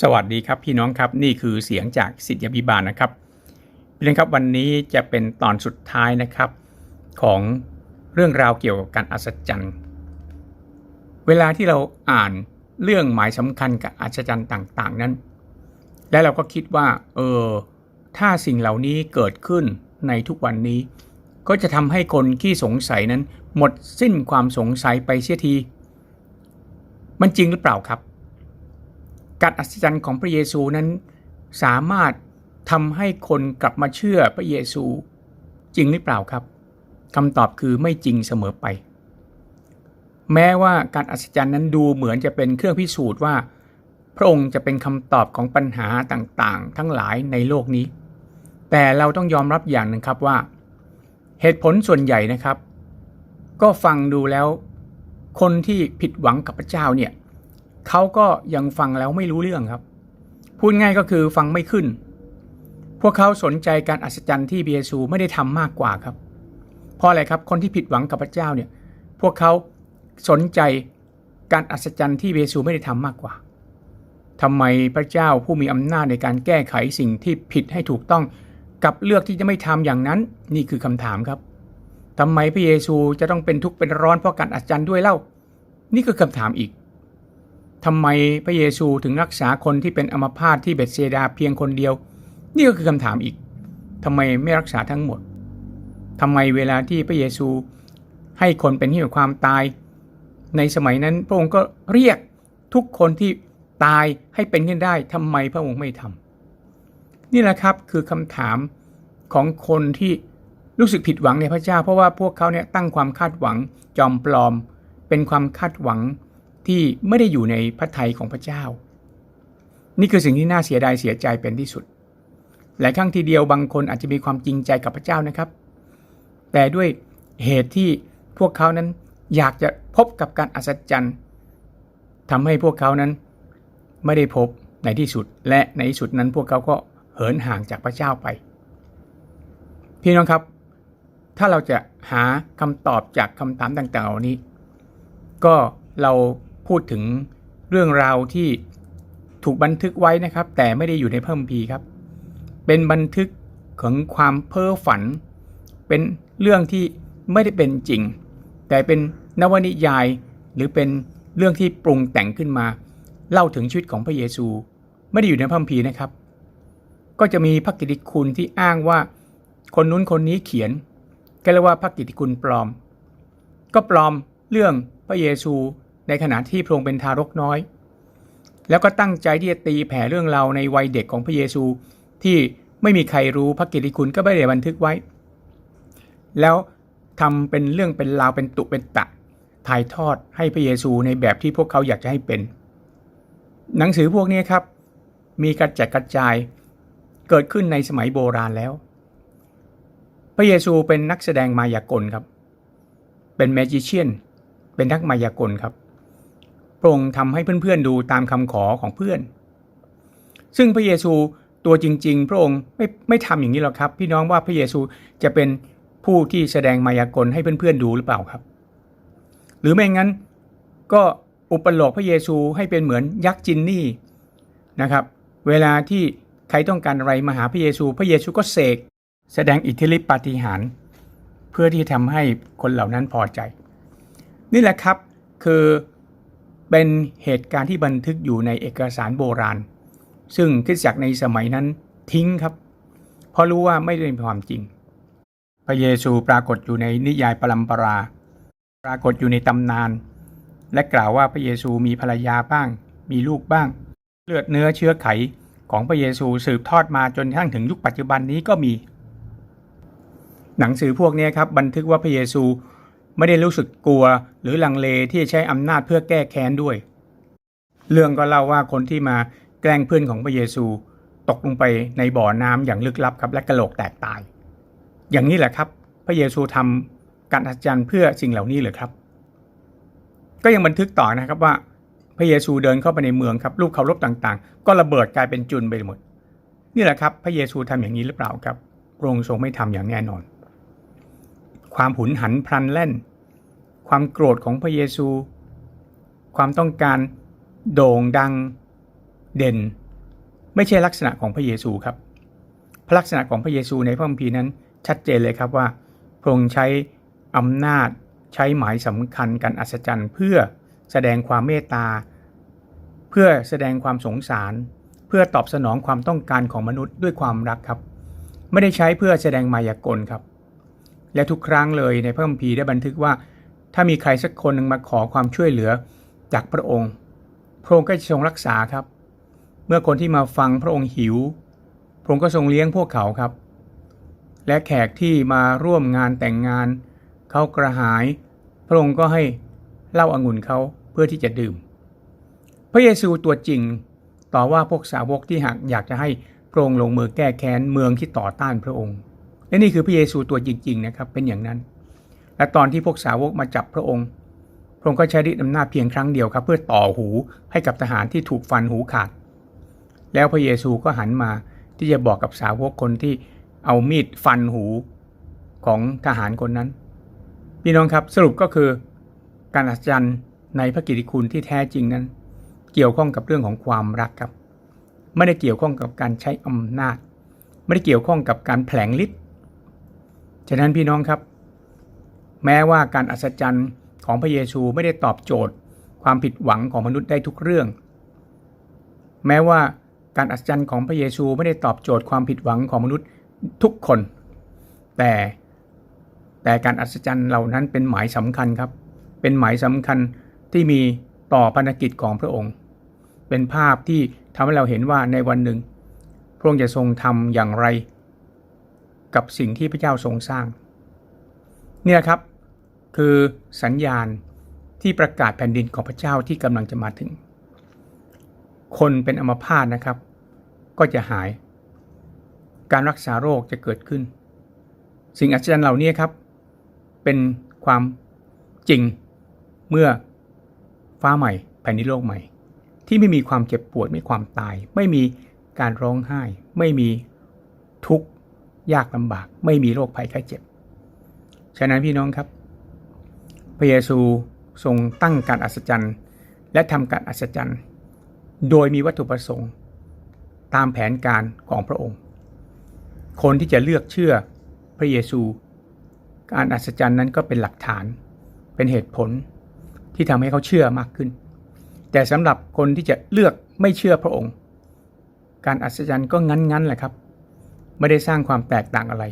สวัสดีครับพี่น้องครับนี่คือเสียงจากสิทธิพิบาลนะครับพี่น้องครับวันนี้จะเป็นตอนสุดท้ายนะครับ ของเรื่องราวเกี่ยวกับการอัศจรรย์ เวลาที่เราอ่านเรื่องหมายสำคัญกับอัศจรรย์ต่างๆ นั้น และเราก็คิดว่า เออ ถ้าสิ่งเหล่านี้เกิดขึ้นในทุกวันนี้ ก็จะทำให้คนที่สงสัยนั้น หมดสิ้นความสงสัยไปเสียที มันจริงหรือเปล่าครับ การอัศจรรย์ของพระเยซูนั้น สามารถทำให้คนกลับมาเชื่อพระเยซูจริงหรือเปล่าครับคำตอบคือไม่จริงเสมอไป แม้ว่าการอัศจรรย์นั้นดูเหมือนจะเป็นเครื่องพิสูจน์ว่า พระองค์จะเป็นคำตอบของปัญหาต่างๆ ทั้งหลายในโลกนี้ แต่เราต้องยอมรับอย่างหนึ่งครับว่า เหตุผลส่วนใหญ่นะครับ ก็ฟังดูแล้ว คนที่ผิดหวังกับพระเจ้าเนี่ย เขาก็ยังฟังแล้วไม่รู้เรื่องครับ พูดง่ายก็คือฟังไม่ขึ้น พวกเขาสนใจการอัศจรรย์ที่เบียซูไม่ได้ทำมากกว่าครับ เพราะอะไรครับคนที่ผิดหวังกับพระเจ้าเนี่ยพวกเขาสนใจการอัศจรรย์ที่เบียซูไม่ได้ทำมากกว่าทำไมพระเจ้าผู้มีอำนาจในการแก้ไขสิ่งที่ผิดให้ถูกต้องกับเลือกที่จะไม่ทำอย่างนั้นนี่คือคำถามครับทำไมพระเยซูจะต้องเป็นทุกข์เป็นร้อนเพราะการอัศจรรย์ด้วยเล่า นี่คือคำถามอีก ทำไมพระเยซูถึงรักษาคนที่เป็นอัมพาตที่เบตเซดาเพียงคนเดียว นี่ก็คือคำถามอีกทำไมไม่รักษาทั้งหมดทำไมเวลาที่พระเยซูให้คนเป็นที่ของความตาย ในสมัยนั้นพระองค์ก็เรียกทุกคนที่ตายให้เป็นขึ้นได้ทำไมพระองค์ไม่ทำนี่แหละครับคือคำถามของคนที่รู้สึกผิดหวังในพระเจ้า เพราะว่าพวกเขาเนี่ยตั้งความคาดหวังจอมปลอม เป็นความคาดหวัง ที่ไม่ได้อยู่ในพระทัยของพระเจ้า นี่คือสิ่งที่น่าเสียดายเสียใจเป็นที่สุด หลายครั้งทีเดียวบางคนอาจจะมีความจริงใจกับพระเจ้านะครับ แต่ด้วยเหตุที่พวกเขานั้นอยากจะพบกับการอัศจรรย์ทำให้พวกเขานั้นไม่ได้พบในที่สุด และในที่สุดนั้นพวกเขาก็เหินห่างจากพระเจ้าไป พี่น้องครับ ถ้าเราจะหาคำตอบจากคำถามต่างๆเหล่านี้ ก็เรา พูดถึงเรื่องราวที่ถูกบันทึกไว้นะครับ แต่ไม่ได้อยู่ในพระคัมภีร์ครับ เป็นบันทึกของความเพ้อฝัน เป็นเรื่องที่ไม่ได้เป็นจริง แต่เป็นนวนิยายหรือเป็นเรื่องที่ปรุงแต่งขึ้นมา เล่าถึงชีวิตของพระเยซู ไม่ได้อยู่ในพระคัมภีร์นะครับ ก็จะมีพระกิตติคุณที่อ้างว่า คนนู้นคนนี้เขียน ก็เรียกว่าพระกิตติคุณปลอม ก็ปลอมเรื่องพระเยซู ในขณะที่พระองค์เป็นทารกน้อย แล้วก็ตั้งใจที่จะตีแผ่เรื่องราวในวัยเด็กของพระเยซู ที่ไม่มีใครรู้พระกิตติคุณก็ไม่ได้บันทึกไว้ แล้วทำเป็นเรื่องเป็นราวเป็นตุเป็นตะถ่ายทอดให้พระเยซูในแบบที่พวกเขาอยากจะให้เป็น หนังสือพวกนี้ครับ มีกระจัดกระจายเกิดขึ้นในสมัยโบราณแล้ว พระเยซูเป็นนักแสดงมายากลครับ เป็นแมจิเชียน เป็นนักมายากลครับ พระองค์ทำให้เพื่อนๆดูตามคำขอของเพื่อน ซึ่งพระเยซูตัวจริง ๆ พระองค์ไม่ไม่ทำอย่างนี้หรอกครับ พี่น้องว่าพระเยซูจะเป็นผู้ที่แสดงมายากลให้เพื่อนๆดูหรือเปล่าครับ หรือไม่งั้นก็อุปโลกพระเยซูให้เป็นเหมือนยักษ์จินนี่นะครับ เวลาที่ใครต้องการอะไรมาหาพระเยซู พระเยซูก็เสกแสดงอิทธิฤทธิปาฏิหาริย์เพื่อที่ทำให้คนเหล่านั้นพอใจ นี่แหละครับคือ เป็นเหตุการณ์ที่บันทึกอยู่ในเอกสารโบราณ ซึ่งคริสตจักรในสมัยนั้นทิ้งครับ เพราะรู้ว่าไม่ได้เป็นความจริง พระเยซูปรากฏอยู่ในนิยายปรัมปรา ปรากฏอยู่ในตำนาน และกล่าวว่าพระเยซูมีภรรยาบ้าง มีลูกบ้าง เลือดเนื้อเชื้อไขของพระเยซูสืบทอดมาจนกระทั่งถึงยุคปัจจุบันนี้ก็มี หนังสือพวกนี้ครับบันทึกว่าพระเยซู ไม่ได้รู้สึกกลัวหรือลังเลที่จะใช้อำนาจเพื่อแก้แค้นด้วย เรื่องก็เล่าว่าคนที่มาแกล้งเพื่อนของพระเยซู ตกลงไปในบ่อน้ำอย่างลึกลับครับและกระโหลกแตกตาย อย่างนี้แหละครับ พระเยซูทำการอัศจรรย์เพื่อสิ่งเหล่านี้เลยครับ ก็ยังบันทึกต่อนะครับว่า พระเยซูเดินเข้าไปในเมืองครับรูปเคารพต่างๆ ก็ระเบิดกลายเป็นจุนไปหมด นี่แหละครับ พระเยซูทำอย่างนี้หรือเปล่าครับพระองค์ทรงไม่ทำอย่างแน่นอน ความหุนหันพลันแล่น ความโกรธของพระเยซู ความต้องการโด่งดังเด่น ไม่ใช่ลักษณะของพระเยซูครับ พระลักษณะของพระเยซูในพระคัมภีร์นั้นชัดเจนเลยครับว่าพระองค์ใช้อำนาจใช้หมายสำคัญการอัศจรรย์ เพื่อแสดงความเมตตา เพื่อแสดงความสงสาร เพื่อตอบสนองความต้องการของมนุษย์ด้วยความรักครับ ไม่ได้ใช้เพื่อแสดงมายากลครับ และทุกครั้งเลยในพระคัมภีร์ได้บันทึกว่า ถ้ามีใครสักคนหนึ่งมาขอความช่วยเหลือจากพระองค์ พระองค์ก็จะทรงรักษาครับ เมื่อคนที่มาฟังพระองค์หิว พระองค์ก็ทรงเลี้ยงพวกเขาครับ และแขกที่มาร่วมงานแต่งงาน เขากระหาย พระองค์ก็ให้เหล้าอางุ่นเขาเพื่อที่จะดื่ม พระเยซูตัวจริงต่อว่าพวกสาวกที่หากอยากจะให้พระองค์ลงมือแก้แค้นเมืองที่ต่อต้านพระองค์ และนี่คือพระเยซูตัวจริงๆนะครับเป็นอย่างนั้น และตอนที่พวกสาวกมาจับพระองค์ พระองค์ก็ใช้ฤทธิ์อำนาจเพียงครั้งเดียวครับ เพื่อต่อหูให้กับทหารที่ถูกฟันหูขาด แล้วพระเยซูก็หันมาที่จะบอกกับสาวกคนที่เอามีดฟันหูของทหารคนนั้นพี่น้องครับสรุปก็คือการอัศจรรย์ในพระกิตติคุณที่แท้จริงนั้น เกี่ยวข้องกับเรื่องของความรักครับ ไม่ได้เกี่ยวข้องกับการใช้อำนาจ ไม่ได้เกี่ยวข้องกับการแผลงฤทธิ์ ฉะนั้นพี่น้องครับ แม้ว่าการอัศจรรย์ของพระเยซูไม่ได้ตอบโจทย์ ความผิดหวังของมนุษย์ได้ทุกเรื่อง แม้ว่าการอัศจรรย์ของพระเยซูไม่ได้ตอบโจทย์ความผิดหวังของมนุษย์ทุกคน แต่แต่การอัศจรรย์เหล่านั้นเป็นหมายสำคัญครับ เป็นหมายสำคัญที่มีต่อพันธกิจของพระองค์ เป็นภาพที่ทำให้เราเห็นว่าในวันหนึ่ง พระองค์จะทรงทำอย่างไร กับสิ่งที่พระเจ้าทรงสร้าง เนี่ยครับคือสัญญาณที่ประกาศแผ่นดินของพระเจ้าที่กำลังจะมาถึง คนเป็นอัมพาตนะครับ ก็จะหาย การรักษาโรคจะเกิดขึ้น สิ่งอัศจรรย์เหล่านี้ครับ เป็นความจริงเมื่อฟ้าใหม่แผ่นดินโลกใหม่ ที่ไม่มีความเจ็บปวดไม่มีความตาย ไม่มีการร้องไห้ ไม่มีทุกข์ ยากลำบาก ไม่มีโรคภัยไข้เจ็บ ฉะนั้นพี่น้องครับ พระเยซูทรงตั้งการอัศจรรย์ และทำการอัศจรรย์ โดยมีวัตถุประสงค์ ตามแผนการของพระองค์ คนที่จะเลือกเชื่อพระเยซู การอัศจรรย์นั้นก็เป็นหลักฐาน เป็นเหตุผลที่ทำให้เขาเชื่อมากขึ้น แต่สำหรับคนที่จะเลือกไม่เชื่อพระองค์ การอัศจรรย์ก็งั้นๆแหละครับ ไม่ได้สร้างความแตกต่างอะไร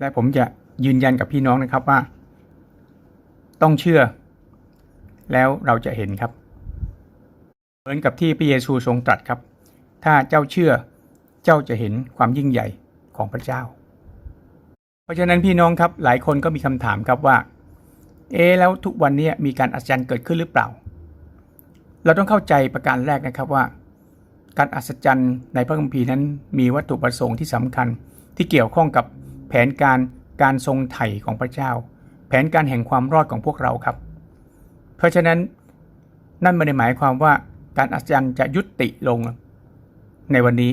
และผมจะยืนยันกับพี่น้องนะครับว่า ต้องเชื่อ แล้วเราจะเห็นครับ เหมือนกับที่พระเยซูทรงตรัสครับ ถ้าเจ้าเชื่อเจ้าจะเห็นความยิ่งใหญ่ของพระเจ้า เพราะฉะนั้นพี่น้องครับหลายคนก็มีคำถามครับว่า เอ๊แล้วทุกวันนี้มีการอัศจรรย์เกิดขึ้นหรือเปล่า เราต้องเข้าใจประการแรกนะครับว่า การอัศจรรย์ในพระคัมภีร์นั้นมีวัตถุประสงค์ที่สำคัญ ที่เกี่ยวข้องกับแผนการการทรงไถ่ของพระเจ้า แผนการแห่งความรอดของพวกเราครับ เพราะฉะนั้นนั่นไม่ได้หมายความว่าการอัศจรรย์จะยุติลง ในวันนี้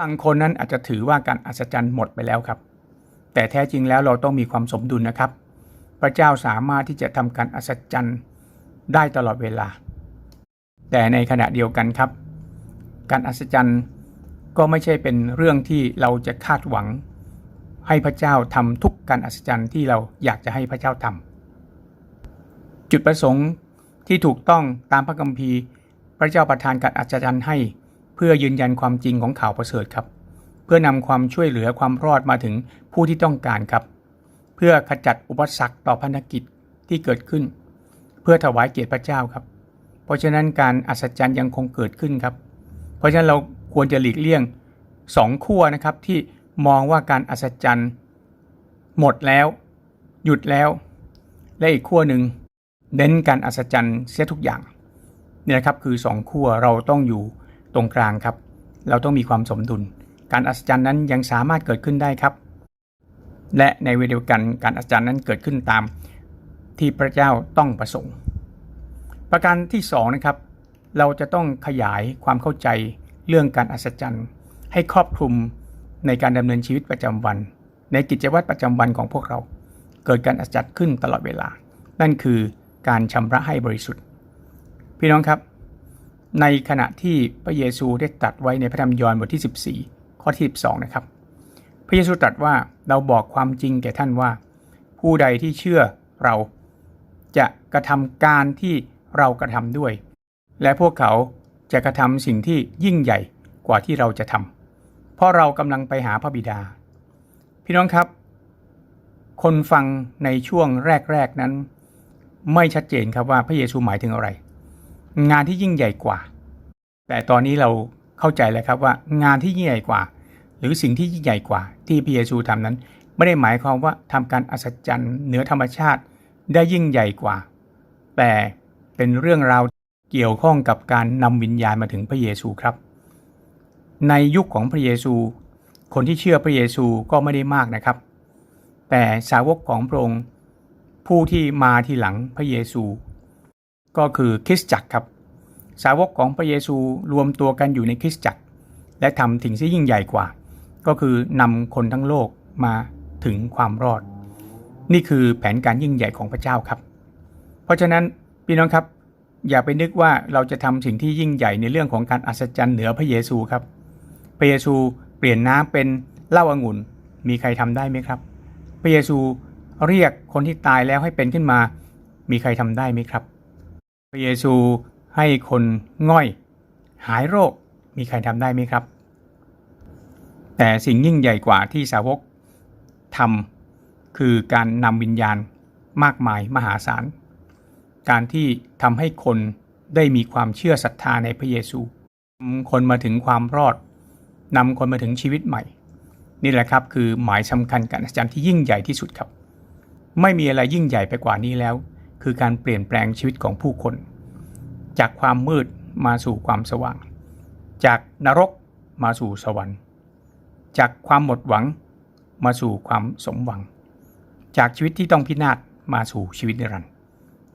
บางคนนั้นอาจจะถือว่าการอัศจรรย์หมดไปแล้วครับ แต่แท้จริงแล้วเราต้องมีความสมดุลนะครับ พระเจ้าสามารถที่จะทำการอัศจรรย์ได้ตลอดเวลา แต่ในขณะเดียวกันครับ การอัศจรรย์ก็ไม่ใช่เป็นเรื่องที่เราจะคาดหวัง ให้พระเจ้าทำทุกการอัศจรรย์ที่เราอยากจะให้พระเจ้าทำจุดประสงค์ที่ถูกต้องตามพระคัมภีร์ พระเจ้าประทานการอัศจรรย์ให้ เพื่อยืนยันความจริงของข่าวประเสริฐครับ เพื่อนำความช่วยเหลือความรอดมาถึงผู้ที่ต้องการครับ เพื่อขจัดอุปสรรคต่อพันธกิจที่เกิดขึ้น เพื่อถวายเกียรติพระเจ้าครับ เพราะฉะนั้นการอัศจรรย์ยังคงเกิดขึ้นครับ เพราะฉะนั้นเราควรจะหลีกเลี่ยงสองขั้วนะครับที่มองว่าการอัศจรรย์ หมดแล้ว หยุดแล้ว และอีกขั้วหนึ่งเน้นการอัศจรรย์เสียทุกอย่างเนี่ยนะครับคือสองขั้วเราต้องอยู่ตรงกลางครับ เราต้องมีความสมดุล การอัศจรรย์นั้นยังสามารถเกิดขึ้นได้ครับ และในเวลาเดียวกันการอัศจรรย์นั้นเกิดขึ้นตามที่พระเจ้าต้องประสงค์ ประการที่สองนะครับ เราจะต้องขยายความเข้าใจเรื่องการอัศจรรย์ ให้ครอบคลุมในการดำเนินชีวิตประจำวัน ในกิจวัตรประจำวันของพวกเรา เกิดการอัศจรรย์ขึ้นตลอดเวลา นั่นคือการชำระให้บริสุทธิ์ พี่น้องครับ ในขณะที่พระเยซูได้ตรัสไว้ในพระธรรมยอห์นบทที่ 14 ข้อที่12นะครับ พระเยซูตรัสว่าเราบอกความจริงแก่ท่านว่า ผู้ใดที่เชื่อเราจะกระทำการที่เรากระทำด้วย และพวกเขาจะกระทำสิ่งที่ยิ่งใหญ่กว่าที่เราจะทำเพราะเรากำลังไปหาพระบิดา พี่น้องครับ คนฟังในช่วงแรกๆนั้น ไม่ชัดเจนครับว่าพระเยซูหมายถึงอะไร งานที่ยิ่งใหญ่กว่า แต่ตอนนี้เราเข้าใจแล้วครับว่างานที่ยิ่งใหญ่กว่า หรือสิ่งที่ยิ่งใหญ่กว่า ที่พระเยซูทำนั้น ไม่ได้หมายความว่าทำการอัศจรรย์เหนือธรรมชาติได้ยิ่งใหญ่กว่า แต่เป็นเรื่องราว เกี่ยวข้องกับการนำวิญญาณมาถึงพระเยซูครับ ในยุคของพระเยซู คนที่เชื่อพระเยซูก็ไม่ได้มากนะครับ แต่สาวกของพระองค์ผู้ที่มาทีหลังพระเยซู ก็คือคริสตจักรครับ สาวกของพระเยซูรวมตัวกันอยู่ในคริสตจักร และทำสิ่งที่ยิ่งใหญ่กว่า ก็คือนำคนทั้งโลกมาถึงความรอด นี่คือแผนการยิ่งใหญ่ของพระเจ้าครับ เพราะฉะนั้นพี่น้องครับ อย่าไปนึกว่าเราจะทำสิ่งที่ยิ่งใหญ่ในเรื่องของการอัศจรรย์เหนือพระเยซูครับ พระเยซูเปลี่ยนน้ำเป็นเหล้าอางุ่น มีใครทำได้ไหมครับ พระเยซูเรียกคนที่ตายแล้วให้เป็นขึ้นมา มีใครทำได้ไหมครับ พระเยซูให้คนง่อย หายโรค มีใครทำได้ไหมครับ แต่สิ่งยิ่งใหญ่กว่าที่สาวกทำคือการนำวิญญาณมากมายมหาศาล การที่ทำให้คนได้มีความเชื่อศรัทธาในพระเยซูนำคนมาถึงความรอดนำคนมาถึงชีวิตใหม่ นี่แหละครับคือหมายสำคัญการอัศจรรย์ที่ยิ่งใหญ่ที่สุดครับ ไม่มีอะไรยิ่งใหญ่ไปกว่านี้แล้ว คือการเปลี่ยนแปลงชีวิตของผู้คน จากความมืดมาสู่ความสว่าง จากนรกมาสู่สวรรค์ จากความหมดหวังมาสู่ความสมหวัง จากชีวิตที่ต้องพินาศมาสู่ชีวิตนิรันดร์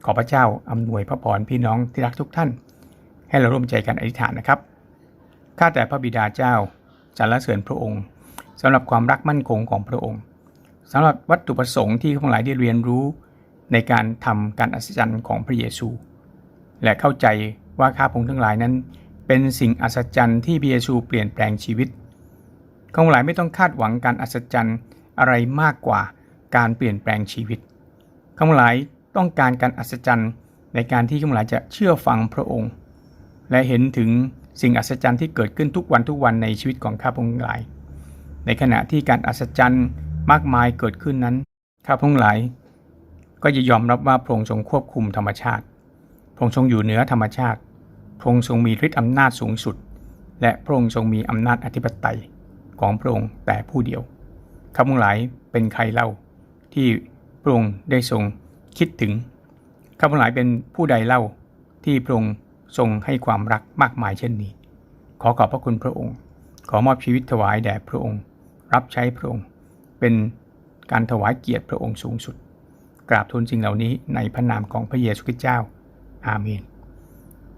ขอพระเจ้าอำนวยพระพรพี่น้องที่รักทุกท่าน ให้เราร่วมใจกันอธิษฐานนะครับ ข้าแต่พระบิดาเจ้าสรรเสริญพระองค์สำหรับความรักมั่นคงของพระองค์สำหรับวัตถุประสงค์ที่ทั้งหลายได้เรียนรู้ในการทำการอัศจรรย์ของพระเยซู และเข้าใจว่าข้าพงทั้งหลายนั้น เป็นสิ่งอัศจรรย์ที่พระเยซูเปลี่ยนแปลงชีวิตข้าพงหลายไม่ต้องคาดหวังการอัศจรรย์อะไรมากกว่าการเปลี่ยนแปลงชีวิตข้าพงหลาย ต้องการการอัศจรรย์ในการที่ข้าพงหลายจะเชื่อฟังพระองค์ และเห็นถึงสิ่งอัศจรรย์ที่เกิดขึ้นทุกวันทุกวันในชีวิตของข้าพงหลาย ในขณะที่การอัศจรรย์มากมายเกิดขึ้นนั้น ข้าพงหลาย ก็จะยอมรับว่าพระองค์ทรงควบคุมธรรมชาติ พระองค์ทรงอยู่เหนือธรรมชาติ พระองค์ทรงมีฤทธิ์อำนาจสูงสุด และพระองค์ทรงมีอำนาจอธิปไตยของพระองค์แต่ผู้เดียวข้าพงหลายเป็นใครเล่าที่พระองค์ได้ทรง คิดถึงข้าพงหลายเป็นผู้ใดเล่าที่พระองค์ทรงให้ความรักมากมายเช่นนี้ ขอขอบพระคุณพระองค์ ขอมอบชีวิตถวายแด่พระองค์ รับใช้พระองค์ เป็นการถวายเกียรติพระองค์สูงสุด กราบทูลสิ่งเหล่านี้ในพระนามของพระเยซูคริสต์เจ้า อาเมน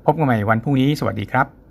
พบกันใหม่วันพรุ่งนี้ สวัสดีครับ